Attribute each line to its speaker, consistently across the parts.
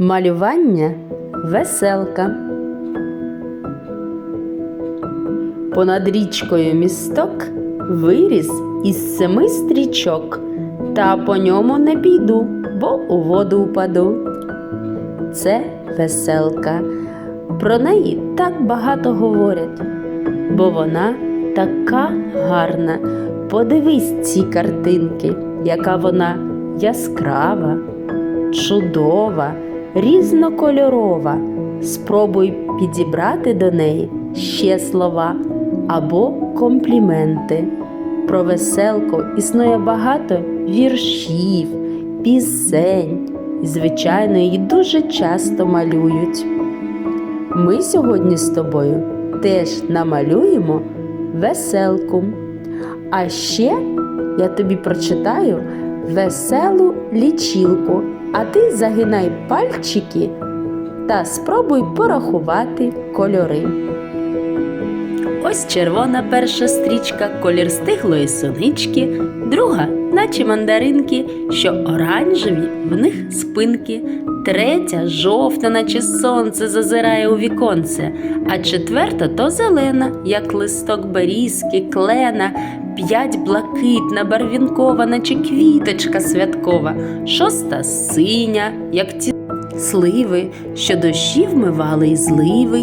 Speaker 1: Малювання веселка. Понад річкою місток виріс із семи стрічок, та по ньому не піду, бо у воду упаду. Це веселка. Про неї так багато говорять, бо вона така гарна. Подивись ці картинки, яка вона яскрава, чудова, різнокольорова. Спробуй підібрати до неї ще слова або компліменти. Про веселку існує багато віршів, пісень. І, звичайно, її дуже часто малюють. Ми сьогодні з тобою теж намалюємо веселку. А ще я тобі прочитаю веселу лічилку, а ти загинай пальчики та спробуй порахувати кольори. Ось червона перша стрічка, колір стиглої сонички, друга, наче мандаринки, що оранжеві в них спинки, третя жовта, наче сонце зазирає у віконце, а четверта то зелена, як листок берізки, клена, п'ять блакитна, барвінкова, наче квіточка святкова, шоста синя, як ті сливи, що дощі вмивали й зливи,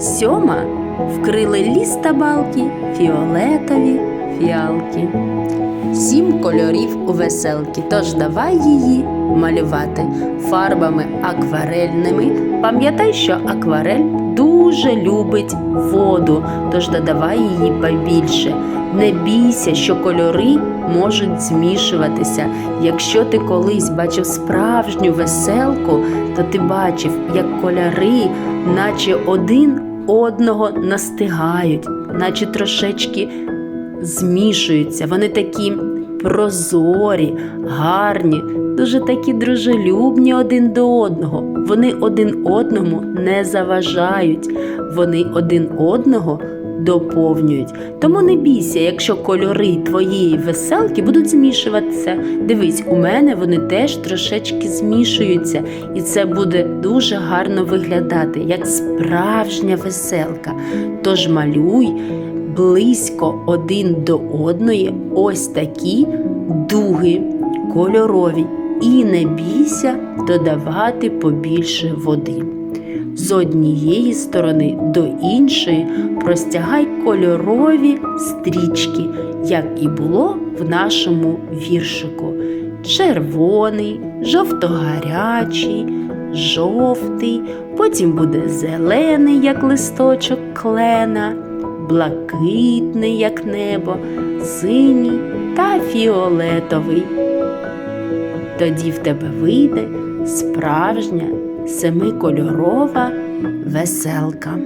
Speaker 1: сьома вкрили ліс та балки, фіолетові фіалки. Сім кольорів у веселки, тож давай її малювати фарбами акварельними. Пам'ятай, що акварель дуже любить воду, тож додавай її побільше. Не бійся, що кольори можуть змішуватися. Якщо ти колись бачив справжню веселку, то ти бачив, як кольори, наче один одного настигають, наче трошечки змішуються. Вони такі прозорі, гарні, дуже такі дружелюбні один до одного. Вони один одному не заважають, вони один одного доповнюють. Тому не бійся, якщо кольори твоєї веселки будуть змішуватися. Дивись, у мене вони теж трошечки змішуються, і це буде дуже гарно виглядати, як справжня веселка. Тож малюй близько один до одної ось такі дуги кольорові. І не бійся додавати побільше води. З однієї сторони до іншої простягай кольорові стрічки, як і було в нашому віршику. Червоний, жовтогарячий, жовтий, потім буде зелений, як листочок клена, блакитний, як небо, синій та фіолетовий. Тоді в тебе вийде справжня семикольорова веселка.